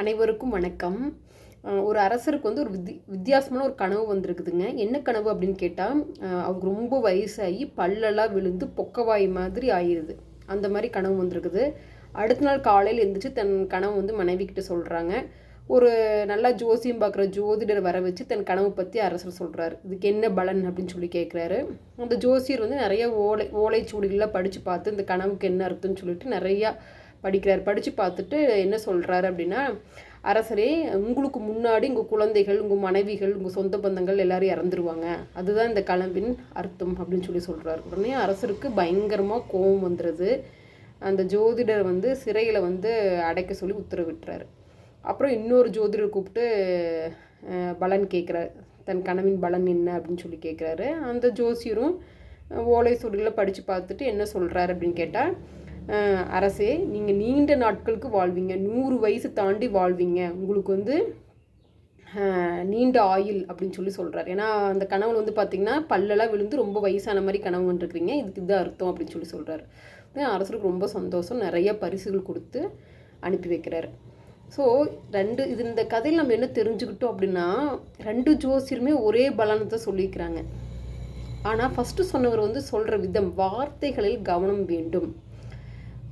அனைவருக்கும் வணக்கம். ஒரு அரசருக்கு வந்து ஒரு வித்தி வித்தியாசமான ஒரு கனவு வந்திருக்குதுங்க. என்ன கனவு அப்படின்னு கேட்டால் அவங்க ரொம்ப வயசாகி பல்லெல்லாம் விழுந்து பொக்கவாய் மாதிரி ஆயிடுது அந்த மாதிரி கனவு வந்திருக்குது. அடுத்த நாள் காலையில் எழுந்திரிச்சு தன் கனவு வந்து மனைவி கிட்ட சொல்கிறாங்க ஒரு நல்லா ஜோசியம் பார்க்குற ஜோதிடர் வர வச்சு தன் கனவு பற்றி அரசர் சொல்கிறாரு இதுக்கு என்ன பலன் அப்படின்னு சொல்லி கேட்குறாரு அந்த ஜோசியர் வந்து நிறைய ஓலை ஓலைச்சுவடிகள்லாம் படித்து பார்த்து இந்த கனவுக்கு என்ன அர்த்தம்னு சொல்லிட்டு நிறையா படிக்கிறார். படித்து பார்த்துட்டு என்ன சொல்கிறாரு அப்படின்னா அரசரே உங்களுக்கு முன்னாடி உங்கள் குழந்தைகள் உங்கள் மனைவிகள் உங்கள் சொந்த பந்தங்கள் எல்லாரும் இறந்துருவாங்க. அதுதான் இந்த கனவின் அர்த்தம் அப்படின்னு சொல்லி சொல்கிறாரு உடனே அரசருக்கு பயங்கரமாக கோபம் வந்துடுது அந்த ஜோதிடர் வந்து சிறையில் வந்து அடைக்க சொல்லி உத்தரவிட்டுறாரு. அப்புறம் இன்னொரு ஜோதிடர் கூப்பிட்டு பலன் கேட்குறாரு தன் கனவின் பலன் என்ன அப்படின்னு சொல்லி கேட்குறாரு அந்த ஜோசியரும் ஓலை சுவடிகளை படித்து பார்த்துட்டு என்ன சொல்கிறாரு அப்படின்னு கேட்டால் அரசே நீங்கள் நீண்ட நாட்களுக்கு வாழ்வீங்க. நூறு வயசு தாண்டி வாழ்வீங்க. உங்களுக்கு வந்து நீண்ட ஆயுள் அப்படின்னு சொல்லி சொல்கிறார் ஏன்னா அந்த கனவுல வந்து பார்த்தீங்கன்னா பல்லெல்லாம் விழுந்து ரொம்ப வயசான மாதிரி கனவு வந்துருக்குறீங்க. இதுக்கு இதுதான் அர்த்தம் அப்படின்னு சொல்லி சொல்கிறார் அரசருக்கு ரொம்ப சந்தோஷம். நிறைய பரிசுகள் கொடுத்து அனுப்பி வைக்கிறாரு. ஸோ ரெண்டு இது இந்த கதையில் நம்ம என்ன தெரிஞ்சுக்கிட்டோம் அப்படின்னா ரெண்டு ஜோசியருமே ஒரே பலனத்தை சொல்லியிருக்கிறாங்க ஆனால் ஃபஸ்ட்டு சொன்னவர் வந்து சொல்கிற விதம் வார்த்தைகளில் கவனம் வேண்டும்.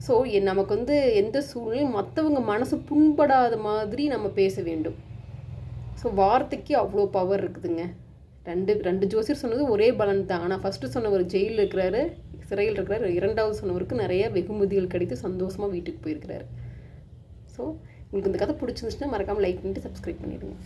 ஸோ நமக்கு வந்து எந்த சூழ்நிலையும் மற்றவங்க மனசு புண்படாத மாதிரி நம்ம பேச வேண்டும். ஸோ வார்த்தைக்கு அவ்வளோ பவர் இருக்குதுங்க. ரெண்டு ரெண்டு ஜோசியர் சொன்னது ஒரே பலன் தான். ஆனால் ஃபஸ்ட்டு சொன்னவர் ஜெயிலில் இருக்கிறாரு சிறையில் இருக்கிறாரு. இரண்டாவது சொன்னவருக்கு நிறைய வெகுமதிகள் கிடைத்து சந்தோஷமாக வீட்டுக்கு போயிருக்கிறாரு. ஸோ உங்களுக்கு இந்த கதை பிடிச்சிருந்துச்சுன்னா மறக்காமல் லைக் பண்ணிட்டு சப்ஸ்கிரைப் பண்ணிடுங்க.